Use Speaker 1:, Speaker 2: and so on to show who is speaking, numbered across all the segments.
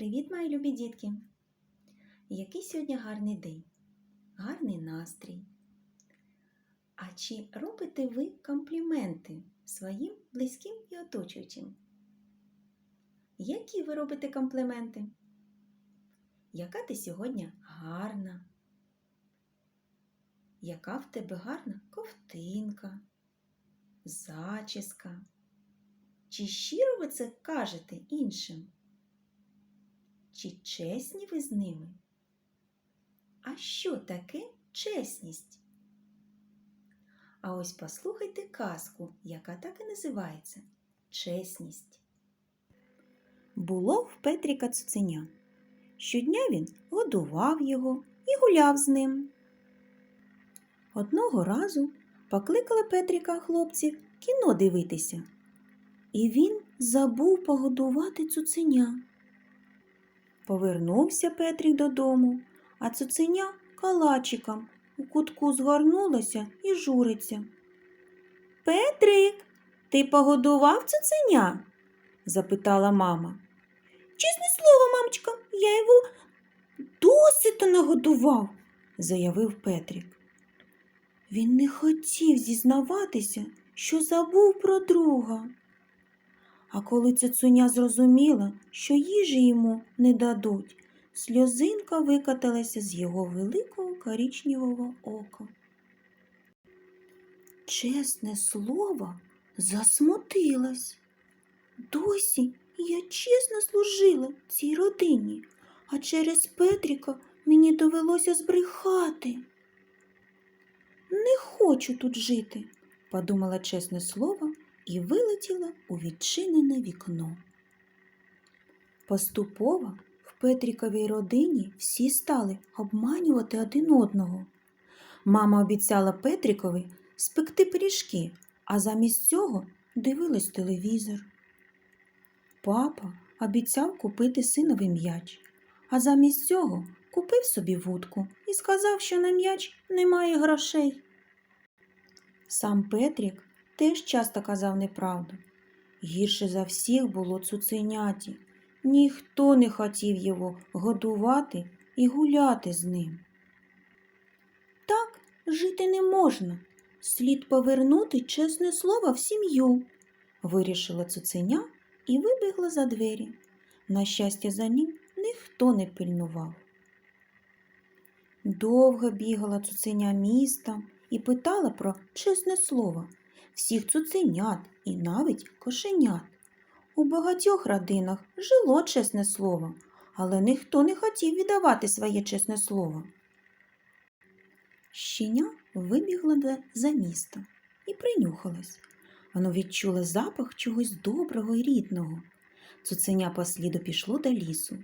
Speaker 1: Привіт, мої любі дітки! Який сьогодні гарний день, гарний настрій. А чи робите ви компліменти своїм близьким і оточуючим? Які ви робите компліменти? Яка ти сьогодні гарна? Яка в тебе гарна ковтинка, зачіска? Чи щиро ви це кажете іншим? Чи чесні ви з ними? А що таке чесність? А ось послухайте казку, яка так і називається Чесність. Було в Петріка цуценя. Щодня він годував його і гуляв з ним. Одного разу покликали Петріка хлопці кіно дивитися, і він забув погодувати цуценя. Повернувся Петрик додому, а цуценя калачиком у кутку згорнулося і журиться. Петрик, ти погодував цуценя? запитала мама. Чесне слово, мамочка, я його досить нагодував, заявив Петрик. Він не хотів зізнаватися, що забув про друга. А коли цуценя зрозуміла, що їжі йому не дадуть, сльозинка викаталася з його великого коричневого ока. Чесне слово, засмутилась. Досі я чесно служила цій родині, а через Петріка мені довелося збрехати. Не хочу тут жити, подумала чесне слово і вилетіла у відчинене вікно. Поступово в Петріковій родині всі стали обманювати один одного. Мама обіцяла Петрікові спекти пиріжки, а замість цього дивилась телевізор. Папа обіцяв купити синові м'яч, а замість цього купив собі вудку і сказав, що на м'яч немає грошей. Сам Петрік теж часто казав неправду. Гірше за всіх було цуценяті. Ніхто не хотів його годувати і гуляти з ним. Так жити не можна. Слід повернути чесне слово в сім'ю, вирішила цуценя і вибігла за двері. На щастя, за ним ніхто не пильнував. Довго бігала цуценя містом і питала про чесне слово всіх цуценят і навіть кошенят. У багатьох родинах жило чесне слово, але ніхто не хотів віддавати своє чесне слово. Щеня вибігла за місто і принюхалась. Воно відчуло запах чогось доброго і рідного. Цуценя по сліду пішло до лісу.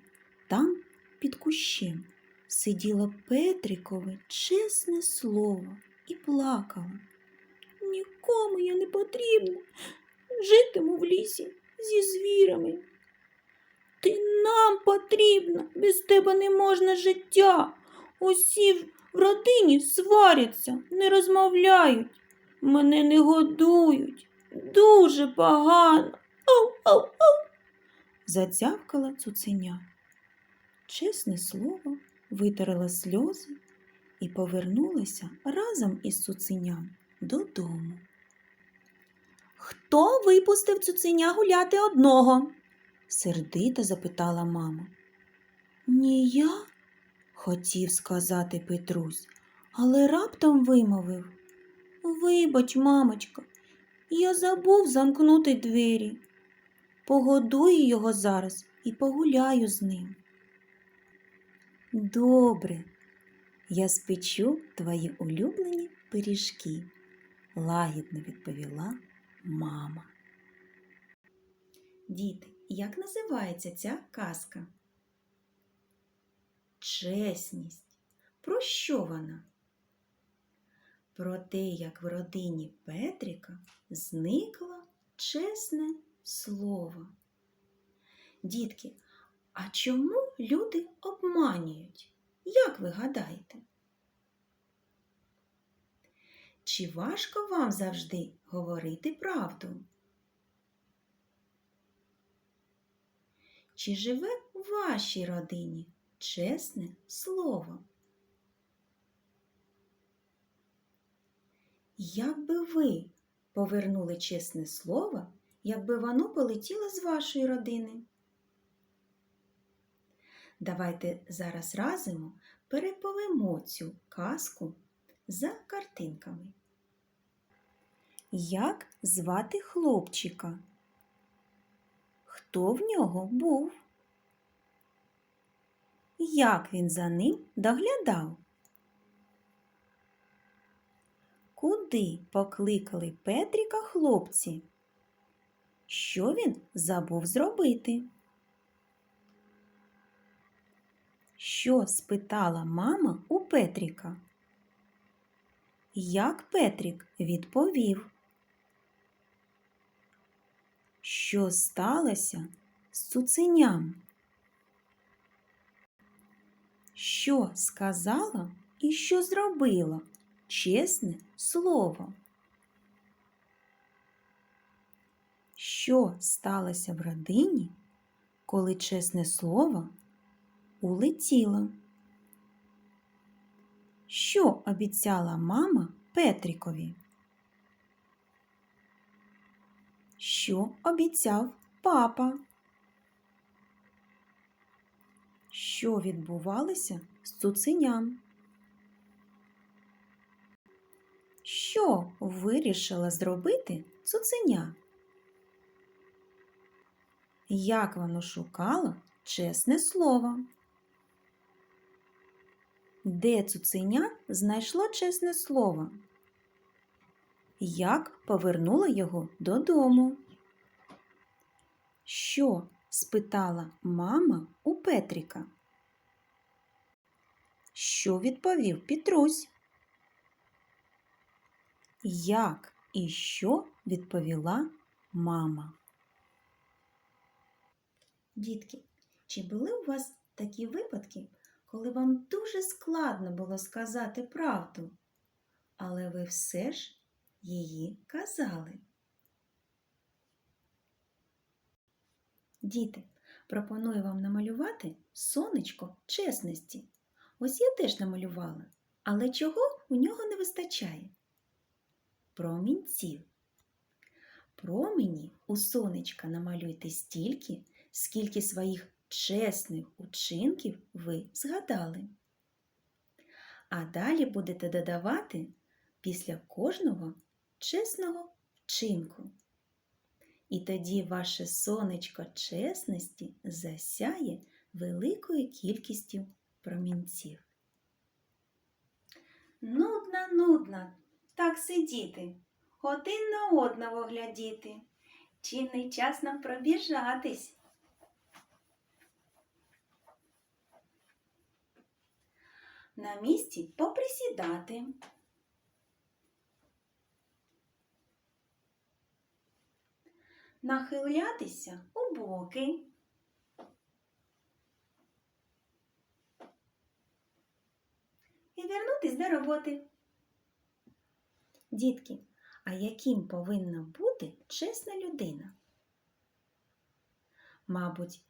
Speaker 1: Там, під кущем, сиділо Петрікове чесне слово і плакала. Нікому я не потрібна. Житиму в лісі зі звірами. Ти нам потрібна, без тебе не можна життя. Усі в родині сваряться, не розмовляють, мене не годують. Дуже погано. Ау, ау, ау. Задзявкала цуценя. Чесне слово, витерла сльози і повернулася разом із цуценям додому. Хто випустив цуценя гуляти одного? сердито запитала мама. Ні я, хотів сказати Петрусь, але раптом вимовив. Вибач, мамочка, я забув замкнути двері. Погодую його зараз і погуляю з ним. Добре, я спечу твої улюблені пиріжки, лагідно відповіла мама. Діти, як називається ця казка? Чесність. Про що вона? Про те, як в родині Петрика зникло чесне слово. Дітки, а чому люди обманюють? Як ви гадаєте? Чи важко вам завжди говорити правду? Чи живе вашій родині чесне слово? Як би ви повернули чесне слово, якби воно полетіло з вашої родини? Давайте зараз разом переповемо цю казку за картинками. Як звати хлопчика? Хто в нього був? Як він за ним доглядав? Куди покликали Петріка хлопці? Що він забув зробити? Що спитала мама у Петріка? Як Петрік відповів? Що сталося з цуценям? Що сказала і що зробила чесне слово? Що сталося в родині, коли чесне слово улетіло? Що обіцяла мама Петрікові? Що обіцяв папа? Що відбувалося з цуценям? Що вирішила зробити цуценя? Як воно шукало чесне слово? Де цуценя знайшло чесне слово? Як повернула його додому? Що спитала мама у Петріка? Що відповів Петрусь? Як і що відповіла мама? Дітки, чи були у вас такі випадки, коли вам дуже складно було сказати правду, але ви все ж її казали? Діти, пропоную вам намалювати сонечко чесності. Ось я теж намалювала, але чого у нього не вистачає? Промінців. Промені у сонечка намалюйте стільки, скільки своїх чесних учинків ви згадали. А далі будете додавати після кожного чесного вчинку. І тоді ваше сонечко чесності засяє великою кількістю промінців. Нудно, нудно так сидіти, один на одного глядіти. Чи не час нам пробіжатись? На місці поприсідати. Нахилятися у боки. І вернутись до роботи. Дітки, а яким повинна бути чесна людина? Мабуть,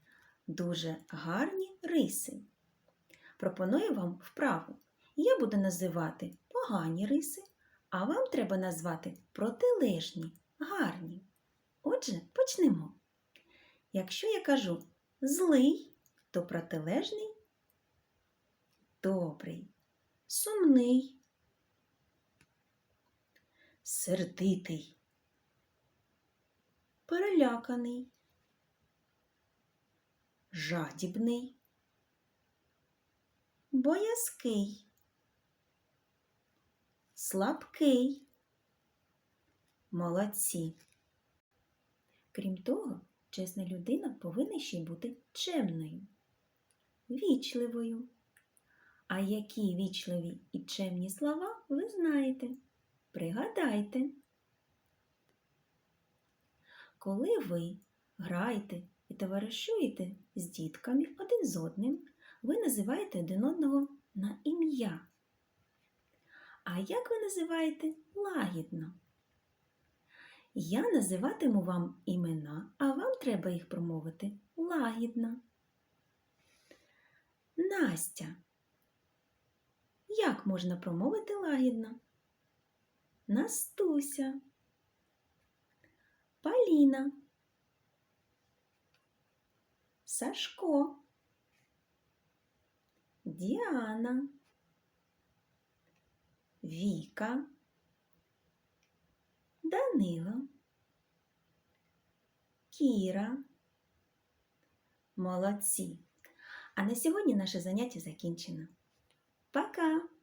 Speaker 1: дуже гарні риси. Пропоную вам вправу. Я буду називати погані риси, а вам треба назвати протилежні, гарні. Отже, почнемо. Якщо я кажу злий, то протилежний добрий, сумний, сердитий, переляканий, жадібний, боязкий, слабкий. Молодці. Крім того, чесна людина повинна ще й бути чемною, вічливою. А які вічливі і чемні слова ви знаєте? Пригадайте. Коли ви граєте і товаришуєте з дітками один з одним, ви називаєте один одного на ім'я. А як ви називаєте лагідно? Я називатиму вам імена, а вам треба їх промовити лагідно. Настя. Як можна промовити лагідно? Настуся. Поліна. Сашко. Діана. Віка. Данило. Кіра. Молодці. А на сьогодні наше заняття закінчено. Пока!